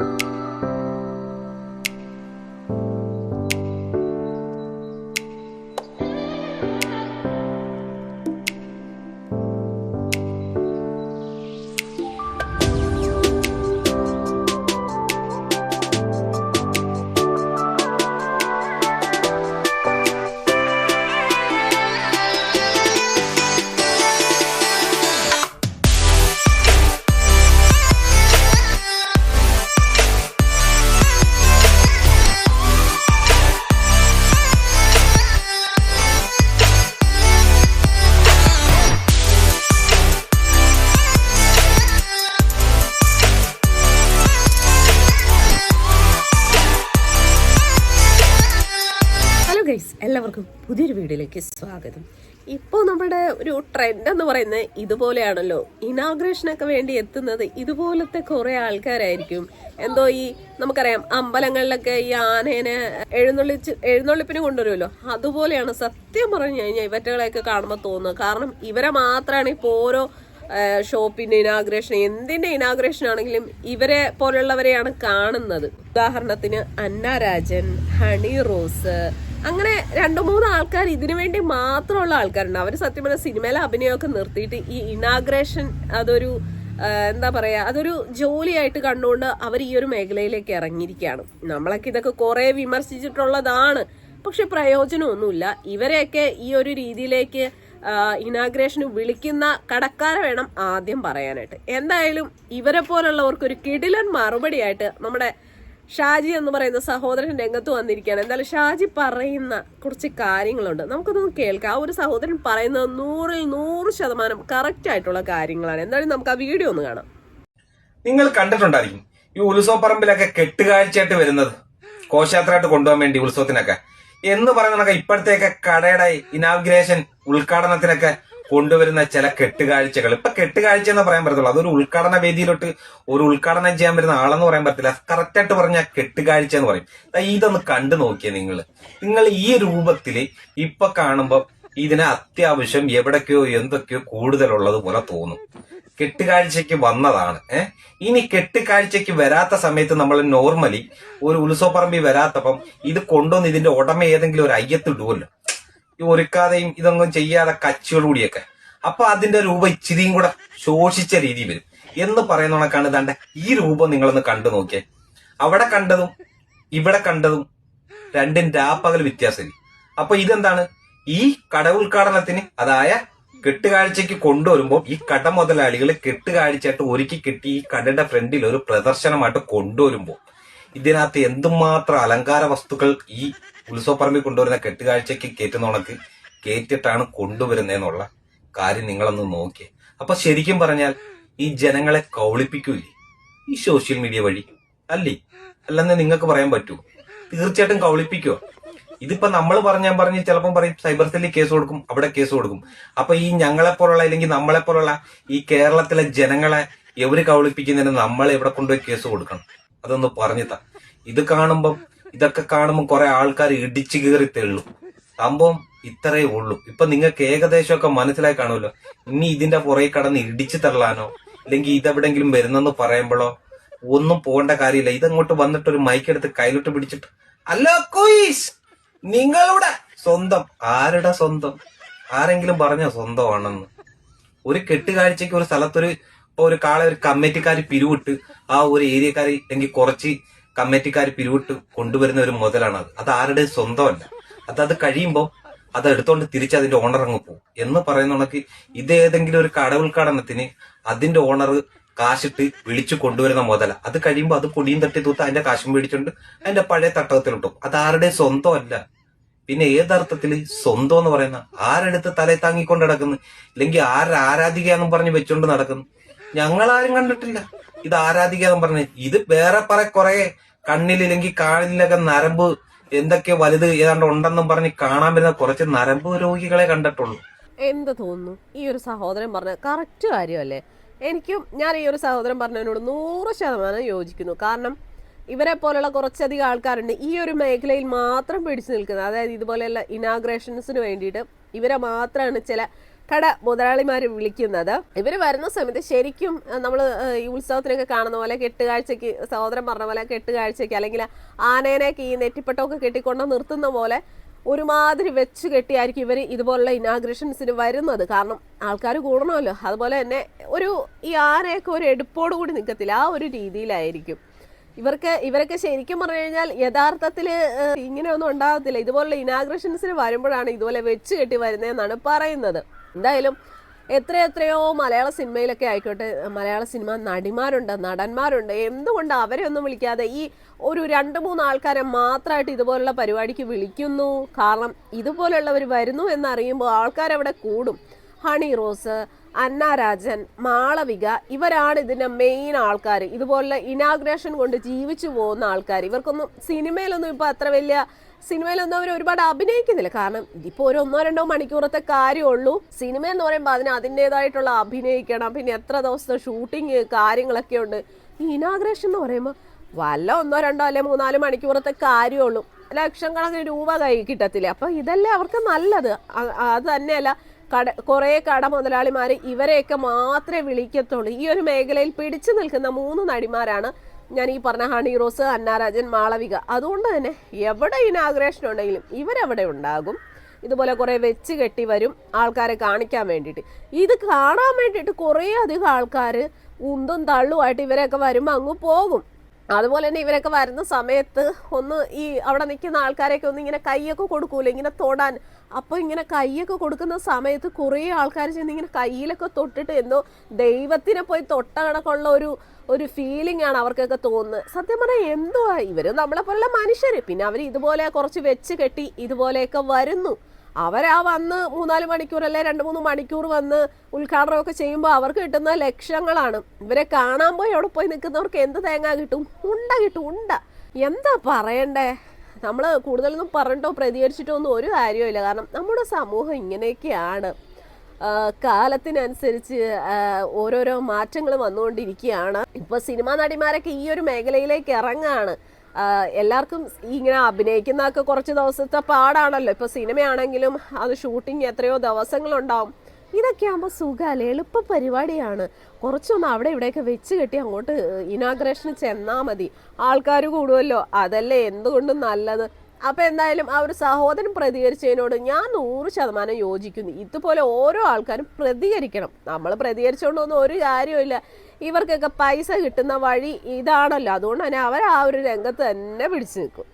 嗯。എല്ലാവർക്കും പുതിയൊരു വീഡിയോയിലേക്ക് സ്വാഗതം. ഇപ്പോൾ നമ്മുടെ ഒരു ട്രെൻഡ് എന്ന് പറയുന്നത് ഇതുപോലെയാണല്ലോ. ഇനാഗ്രേഷനൊക്കെ വേണ്ടി എത്തുന്നത് ഇതുപോലത്തെ കുറേ ആൾക്കാരായിരിക്കും. എന്തോ ഈ നമുക്കറിയാം അമ്പലങ്ങളിലൊക്കെ ഈ ആനേനെ എഴുന്നള്ളിച്ച് എഴുന്നള്ളിപ്പിന് കൊണ്ടുവരുമല്ലോ. അതുപോലെയാണ് സത്യം പറഞ്ഞു കഴിഞ്ഞാൽ ഇവറ്റകളെയൊക്കെ കാണുമ്പോൾ തോന്നുന്നത്. കാരണം ഇവരെ മാത്രമാണ് ഇപ്പോൾ ഓരോ ഷോപ്പിന്റെ ഇനാഗ്രേഷൻ എന്തിന്റെ ഇനാഗ്രേഷൻ ആണെങ്കിലും ഇവരെ പോലുള്ളവരെയാണ് കാണുന്നത്. ഉദാഹരണത്തിന് അന്ന രാജൻ ഹണി റോസ് അങ്ങനെ രണ്ടു മൂന്ന് ആൾക്കാർ ഇതിനു വേണ്ടി മാത്രമുള്ള ആൾക്കാരുണ്ട്. അവർ സത്യം പറഞ്ഞ സിനിമയിലെ അഭിനയമൊക്കെ നിർത്തിയിട്ട് ഈ ഇനാഗ്രേഷൻ അതൊരു എന്താ പറയാ അതൊരു ജോലിയായിട്ട് കണ്ടുകൊണ്ട് അവർ ഈ ഒരു മേഖലയിലേക്ക് ഇറങ്ങിയിരിക്കുകയാണ്. നമ്മളൊക്കെ ഇതൊക്കെ കുറെ വിമർശിച്ചിട്ടുള്ളതാണ്. പക്ഷെ പ്രയോജനമൊന്നുമില്ല. ഇവരെയൊക്കെ ഈ ഒരു രീതിയിലേക്ക് ഇനാഗ്രേഷന് വിളിക്കുന്ന കടക്കാരെ വേണം ആദ്യം പറയാനായിട്ട്. എന്തായാലും ഇവരെ പോലുള്ളവർക്കൊരു കിടിലൻ മറുപടിയായിട്ട് നമ്മുടെ ഷാജി എന്ന് പറയുന്ന സഹോദരൻ രംഗത്ത് വന്നിരിക്കുകയാണ്. എന്തായാലും ഷാജി പറയുന്ന കുറച്ച് കാര്യങ്ങളുണ്ട്. നമുക്കൊന്ന് കേൾക്കാം. ആ ഒരു സഹോദരൻ പറയുന്നത് നൂറിൽ നൂറ് ശതമാനം കറക്റ്റ് ആയിട്ടുള്ള കാര്യങ്ങളാണ്. എന്തായാലും നമുക്ക് ആ വീഡിയോ ഒന്ന് കാണാം. നിങ്ങൾ കണ്ടിട്ടുണ്ടായിരിക്കും ഈ ഉത്സവപ്പറമ്പിലൊക്കെ കെട്ടുകാഴ്ചയായിട്ട് വരുന്നത്. കോശയാത്രയായിട്ട് കൊണ്ടുപോകാൻ വേണ്ടി ഉത്സവത്തിനൊക്കെ. എന്ന് പറയുന്നതൊക്കെ ഇപ്പോഴത്തേക്ക് കടയുടെ ഇനാഗ്രേഷൻ ഉദ്ഘാടനത്തിനൊക്കെ കൊണ്ടുവരുന്ന ചില കെട്ടുകാഴ്ചകൾ. ഇപ്പൊ കെട്ടുകാഴ്ച എന്ന് പറയാൻ പറ്റത്തുള്ളൂ. അതൊരു ഉദ്ഘാടന വേദിയിലോട്ട് ഒരു ഉദ്ഘാടനം ചെയ്യാൻ വരുന്ന ആളെന്ന് പറയാൻ പറ്റില്ല കറക്റ്റ് ആയിട്ട് പറഞ്ഞ കെട്ടുകാഴ്ച എന്ന് പറയും. ഇതൊന്ന് കണ്ടു നോക്കിയേ നിങ്ങൾ നിങ്ങൾ ഈ രൂപത്തിൽ ഇപ്പൊ കാണുമ്പോൾ ഇതിന് അത്യാവശ്യം എവിടൊക്കെയോ എന്തൊക്കെയോ കൂടുതലുള്ളത് പോലെ തോന്നും. കെട്ടുകാഴ്ചയ്ക്ക് വന്നതാണ്. ഏഹ് ഇനി കെട്ടുകാഴ്ചയ്ക്ക് വരാത്ത സമയത്ത് നമ്മൾ നോർമലി ഒരു ഉത്സവപ്പറമ്പിൽ വരാത്തപ്പം ഇത് കൊണ്ടുവന്ന് ഇതിന്റെ ഉടമ ഏതെങ്കിലും ഒരു അയ്യത്തിടുമല്ലോ ഈ ഒരുക്കാതെയും ഇതൊന്നും ചെയ്യാതെ കച്ചിയോടുകൂടിയൊക്കെ അപ്പൊ അതിന്റെ രൂപം ഇച്ചിരിയും കൂടെ ശോഷിച്ച രീതി വരും. എന്ന് പറയുന്ന കണക്കാണ് ഇതാണ്ട് ഈ രൂപം നിങ്ങളൊന്ന് കണ്ടു നോക്കിയേ. അവിടെ കണ്ടതും ഇവിടെ കണ്ടതും രണ്ടും രാപ്പകൽ വ്യത്യാസം അപ്പൊ ഇതെന്താണ്? ഈ കട ഉദ്ഘാടനത്തിന് അതായ കെട്ടുകാഴ്ചയ്ക്ക് കൊണ്ടുവരുമ്പോൾ ഈ കട മുതലാളികൾ കെട്ടുകാഴ്ചയായിട്ട് ഒരുക്കി കെട്ടി ഈ കടയുടെ ഫ്രണ്ടിൽ ഒരു പ്രദർശനമായിട്ട് കൊണ്ടുവരുമ്പോൾ ഇതിനകത്ത് എന്തുമാത്രം അലങ്കാര വസ്തുക്കൾ ഈ ഉത്സവപ്പറമ്പിൽ കൊണ്ടുവരുന്ന കെട്ടുകാഴ്ചയ്ക്ക് കയറ്റുന്ന കണക്ക് കയറ്റിട്ടാണ് കൊണ്ടുവരുന്നതെന്നുള്ള കാര്യം നിങ്ങളൊന്ന് നോക്കിയേ. അപ്പൊ ശരിക്കും പറഞ്ഞാൽ ഈ ജനങ്ങളെ കൗളിപ്പിക്കൂലേ? ഈ സോഷ്യൽ മീഡിയ വഴി. അല്ലേ? അല്ലെന്ന് നിങ്ങൾക്ക് പറയാൻ പറ്റൂ. തീർച്ചയായിട്ടും കൗളിപ്പിക്കോ ഇതിപ്പോ നമ്മൾ പറഞ്ഞാൽ പറഞ്ഞ് ചിലപ്പം പറയും സൈബർ സെല്ലിൽ കേസ് കൊടുക്കും അവിടെ കേസ് കൊടുക്കും. അപ്പൊ ഈ ഞങ്ങളെ പോലുള്ള അല്ലെങ്കിൽ നമ്മളെ പോലുള്ള ഈ കേരളത്തിലെ ജനങ്ങളെ എവര് കൗളിപ്പിക്കുന്നതിന് നമ്മൾ എവിടെ കൊണ്ടുപോയി കേസ് കൊടുക്കണം? അതൊന്ന് പറഞ്ഞുതാ ഇത് കാണുമ്പം ഇതൊക്കെ കാണുമ്പോൾ കുറെ ആൾക്കാർ ഇടിച്ചു കീറി തെള്ളും. സംഭവം ഇത്രയേ ഉള്ളൂ. ഇപ്പൊ നിങ്ങൾക്ക് ഏകദേശമൊക്കെ മനസ്സിലായി കാണുമല്ലോ. ഇനി ഇതിന്റെ പുറകെ കടന്ന് ഇടിച്ചു തള്ളാനോ അല്ലെങ്കിൽ ഇതെവിടെങ്കിലും വരുന്നെന്ന് പറയുമ്പോഴോ ഒന്നും പോകേണ്ട കാര്യമില്ല. ഇതങ്ങോട്ട് വന്നിട്ട് ഒരു മൈക്കെടുത്ത് കയ്യിലോട്ട് പിടിച്ചിട്ട് അല്ലോ കോയിസ്! നിങ്ങളുടെ സ്വന്തം. ആരുടെ സ്വന്തം? ആരെങ്കിലും പറഞ്ഞോ സ്വന്തമാണെന്ന്. ഒരു കെട്ടുകാഴ്ചക്ക് ഒരു സ്ഥലത്തൊരു ഇപ്പൊ ഒരു കാളെ ഒരു കമ്മിറ്റിക്കാർ പിരിവിട്ട് ആ ഒരു ഏരിയക്കാർ അല്ലെങ്കിൽ കുറച്ച് കമ്മിറ്റിക്കാർ പിരിവിട്ട് കൊണ്ടുവരുന്ന ഒരു മുതലാണ് അത്. ആരുടെ സ്വന്തമല്ല. അത് അത് കഴിയുമ്പോൾ അത് എടുത്തോണ്ട് തിരിച്ച് അതിന്റെ ഓണർ അങ്ങ് പോകും എന്ന് പറയുന്ന ഇത് ഏതെങ്കിലും ഒരു കട ഉദ്ഘാടനത്തിന് അതിന്റെ ഓണർ കാശിട്ട് വിളിച്ചു കൊണ്ടുവരുന്ന മുതല. അത് കഴിയുമ്പോൾ അത് പൊടിയും തട്ടി തൂത്ത് അതിന്റെ കാശും മേടിച്ചുകൊണ്ട് അതിന്റെ പഴയ തട്ടകത്തിലിട്ടും അത് ആരുടെ സ്വന്തമല്ല. പിന്നെ ഏതർത്ഥത്തിൽ സ്വന്തം എന്ന് പറയുന്ന ആരെടുത്ത് തലയിൽ താങ്ങിക്കൊണ്ട് നടക്കുന്നു? ഇല്ലെങ്കിൽ ആര് ആരാധികയെന്നും പറഞ്ഞ് വെച്ചുകൊണ്ട് നടക്കുന്നു? ഞങ്ങളാരും കണ്ടിട്ടില്ല. ഇത് ആരാധിക്കാന്ന് പറഞ്ഞ്. ഇത് വേറെ പറ കുറെ കണ്ണിലില്ലെങ്കിൽ കാലിലൊക്കെ നരമ്പ് എന്തൊക്കെ വലുത് ഏതാണ്ട് ഉണ്ടെന്നും പറഞ്ഞ് കാണാൻ വരുന്ന കുറച്ച് നരമ്പ് രോഗികളെ കണ്ടിട്ടുള്ളൂ. എന്ത് തോന്നുന്നു? ഈ ഒരു സഹോദരൻ പറഞ്ഞ കറക്റ്റ് കാര്യമല്ലേ? എനിക്കും ഞാൻ ഈ ഒരു സഹോദരൻ പറഞ്ഞതിനോട് നൂറ് ശതമാനം യോജിക്കുന്നു. കാരണം ഇവരെ പോലുള്ള കുറച്ചധികം ആൾക്കാരുണ്ട്. ഈ ഒരു മേഖലയിൽ മാത്രം പിടിച്ചു നിൽക്കുന്നത് അതായത് ഇതുപോലെയുള്ള ഇനാഗ്രേഷൻസിന് വേണ്ടിയിട്ട് ഇവരെ മാത്രമാണ് ചില കട മുതലാളിമാർ വിളിക്കുന്നത്. ഇവർ വരുന്ന സമയത്ത് ശരിക്കും നമ്മൾ ഈ ഉത്സവത്തിനൊക്കെ കാണുന്ന പോലെ കെട്ടുകാഴ്ചയ്ക്ക് സഹോദരൻ പറഞ്ഞ പോലെ കെട്ടുകാഴ്ചയ്ക്ക് അല്ലെങ്കിൽ ആനേനെയൊക്കെ ഈ നെറ്റിപ്പട്ടമൊക്കെ കെട്ടിക്കൊണ്ട് നിർത്തുന്ന പോലെ ഒരുമാതിരി വെച്ച് കെട്ടിയായിരിക്കും ഇവർ ഇതുപോലുള്ള ഇനാഗ്രേഷൻസിന് വരുന്നത്. കാരണം ആൾക്കാർ കൂടണമല്ലോ. അതുപോലെ തന്നെ ഒരു ഈ ആനയൊക്കെ ഒരു എടുപ്പോട് കൂടി നിൽക്കത്തില്ല. ആ ഒരു രീതിയിലായിരിക്കും. ഇവർക്ക് ഇവരൊക്കെ ശരിക്കും പറഞ്ഞു കഴിഞ്ഞാൽ യഥാർത്ഥത്തിൽ ഇങ്ങനെയൊന്നും ഉണ്ടാകത്തില്ല. ഇതുപോലുള്ള ഇനാഗ്രേഷൻസിന് വരുമ്പോഴാണ് ഇതുപോലെ വെച്ച് കെട്ടി വരുന്നതെന്നാണ് പറയുന്നത്. എന്തായാലും എത്ര എത്രയോ മലയാള സിനിമയിലൊക്കെ ആയിക്കോട്ടെ മലയാള സിനിമ നടിമാരുണ്ട് നടന്മാരുണ്ട്. എന്തുകൊണ്ട് അവരെ ഒന്നും വിളിക്കാതെ ഈ ഒരു രണ്ട് മൂന്ന് ആൾക്കാരെ മാത്രമായിട്ട് ഇതുപോലുള്ള പരിപാടിക്ക് വിളിക്കുന്നു? കാരണം ഇതുപോലുള്ളവർ വരുന്നു എന്നറിയുമ്പോൾ ആൾക്കാരവിടെ കൂടും. ഹണി റോസ് അന്ന രാജൻ മാളവിക ഇവരാണ് ഇതിന്റെ മെയിൻ ആൾക്കാർ ഇതുപോലുള്ള ഇനാഗ്രേഷൻ കൊണ്ട് ജീവിച്ചു പോകുന്ന ആൾക്കാർ ഇവർക്കൊന്നും സിനിമയിലൊന്നും ഇപ്പോൾ അത്ര വലിയ സിനിമയിലൊന്നും അവർ ഒരുപാട് അഭിനയിക്കുന്നില്ല. കാരണം ഇതിപ്പോൾ ഒരു ഒന്നോ രണ്ടോ മണിക്കൂറത്തെ കാര്യമുള്ളൂ. സിനിമ എന്ന് പറയുമ്പോൾ അതിന് അതിന്റെതായിട്ടുള്ള അഭിനയിക്കണം. പിന്നെ എത്ര ദിവസത്തെ ഷൂട്ടിങ് കാര്യങ്ങളൊക്കെ ഉണ്ട്. ഈ ഇനാഗ്രേഷൻ എന്ന് പറയുമ്പോൾ വല്ല ഒന്നോ രണ്ടോ അല്ലെ മൂന്നാൽ മണിക്കൂറത്തെ കാര്യമുള്ളൂ. ലക്ഷക്കണക്കിന് രൂപ കൈ കിട്ടത്തില്ല? അപ്പൊ ഇതല്ലേ അവർക്ക് നല്ലത്. അത് തന്നെയല്ല കട കുറേ കട മുതലാളിമാർ ഇവരെയൊക്കെ മാത്രമേ വിളിക്കത്തുള്ളൂ. ഈ ഒരു മേഖലയിൽ പിടിച്ചു നിൽക്കുന്ന മൂന്ന് നടിമാരാണ് ഞാൻ ഈ പറഞ്ഞ ഹണി റോസ് അന്നാരാജൻ മാളവിക. അതുകൊണ്ട് തന്നെ എവിടെ ഇനാഗ്രേഷൻ ഉണ്ടെങ്കിലും ഇവരെവിടെ ഉണ്ടാകും. ഇതുപോലെ കുറേ വെച്ച് കെട്ടി വരും ആൾക്കാരെ കാണിക്കാൻ വേണ്ടിയിട്ട്. ഇത് കാണാൻ വേണ്ടിയിട്ട് കുറേ അധികം ആൾക്കാർ ഉന്തും തള്ളുമായിട്ട് ഇവരൊക്കെ വരുമ്പോൾ അങ്ങ് പോകും. അതുപോലെ തന്നെ ഇവരൊക്കെ വരുന്ന സമയത്ത് ഒന്ന് ഈ അവിടെ നിൽക്കുന്ന ആൾക്കാരെയൊക്കെ ഒന്ന് ഇങ്ങനെ കൈയൊക്കെ കൊടുക്കൂല? ഇങ്ങനെ തൊടാൻ. അപ്പോൾ ഇങ്ങനെ കൈയൊക്കെ കൊടുക്കുന്ന സമയത്ത് കുറേ ആൾക്കാർ ചെന്ന് ഇങ്ങനെ കയ്യിലൊക്കെ തൊട്ടിട്ട് എന്തോ ദൈവത്തിനെ പോയി തൊട്ട കണക്കുള്ള ഒരു ഒരു ഫീലിംഗ് ആണ് അവർക്കൊക്കെ തോന്നുന്നത്. സത്യം പറഞ്ഞാൽ എന്തുവാ? ഇവർ നമ്മളെ പോലുള്ള മനുഷ്യര്. പിന്നെ അവർ ഇതുപോലെ കുറച്ച് വെച്ച് കെട്ടി ഇതുപോലെയൊക്കെ വരുന്നു. അവരാ വന്ന് മൂന്നാൽ മണിക്കൂർ അല്ലെ രണ്ട് മൂന്ന് മണിക്കൂർ വന്ന് ഉദ്ഘാടനമൊക്കെ ചെയ്യുമ്പോൾ അവർക്ക് കിട്ടുന്ന ലക്ഷങ്ങളാണ്. ഇവരെ കാണാൻ പോയി അവിടെ പോയി നിൽക്കുന്നവർക്ക് എന്ത് തേങ്ങ കിട്ടും? ഉണ്ട കിട്ടും ഉണ്ട. എന്താ പറയണ്ടേ? നമ്മൾ കൂടുതലൊന്നും പറഞ്ഞിട്ടോ പ്രതികരിച്ചിട്ടോ ഒന്നും ഒരു ഇല്ല കാരണം നമ്മുടെ സമൂഹം ഇങ്ങനെയൊക്കെയാണ്. കാലത്തിനനുസരിച്ച് ഓരോരോ മാറ്റങ്ങൾ വന്നുകൊണ്ടിരിക്കുകയാണ്. ഇപ്പോൾ സിനിമാ നടിമാരൊക്കെ ഈ ഒരു മേഖലയിലേക്ക് ഇറങ്ങാണ്. എല്ലാവർക്കും ഇങ്ങനെ അഭിനയിക്കുന്നതൊക്കെ കുറച്ച് ദിവസത്തെ പാടാണല്ലോ. ഇപ്പോൾ സിനിമയാണെങ്കിലും അത് ഷൂട്ടിങ് എത്രയോ ദിവസങ്ങളുണ്ടാവും. ഇതൊക്കെ ആകുമ്പോൾ സുഖമല്ലേ? എളുപ്പ പരിപാടിയാണ്. കുറച്ചൊന്ന് അവിടെ ഇവിടെയൊക്കെ വെച്ച് കെട്ടി അങ്ങോട്ട് ഇനാഗ്രേഷന് ചെന്നാൽ മതി. ആൾക്കാർ കൂടുമല്ലോ അതല്ലേ? എന്തുകൊണ്ടും നല്ലത്. അപ്പൊ എന്തായാലും ആ ഒരു സഹോദരൻ പ്രതികരിച്ചതിനോട് ഞാൻ നൂറ് ശതമാനം യോജിക്കുന്നു. ഇതുപോലെ ഓരോ ആൾക്കാരും പ്രതികരിക്കണം. നമ്മൾ പ്രതികരിച്ചുകൊണ്ടൊന്നും ഒരു കാര്യമില്ല ഇവർക്കൊക്കെ പൈസ കിട്ടുന്ന വഴി ഇതാണല്ലോ. അതുകൊണ്ട് തന്നെ അവർ ആ ഒരു രംഗത്ത് തന്നെ പിടിച്ചു നിൽക്കും.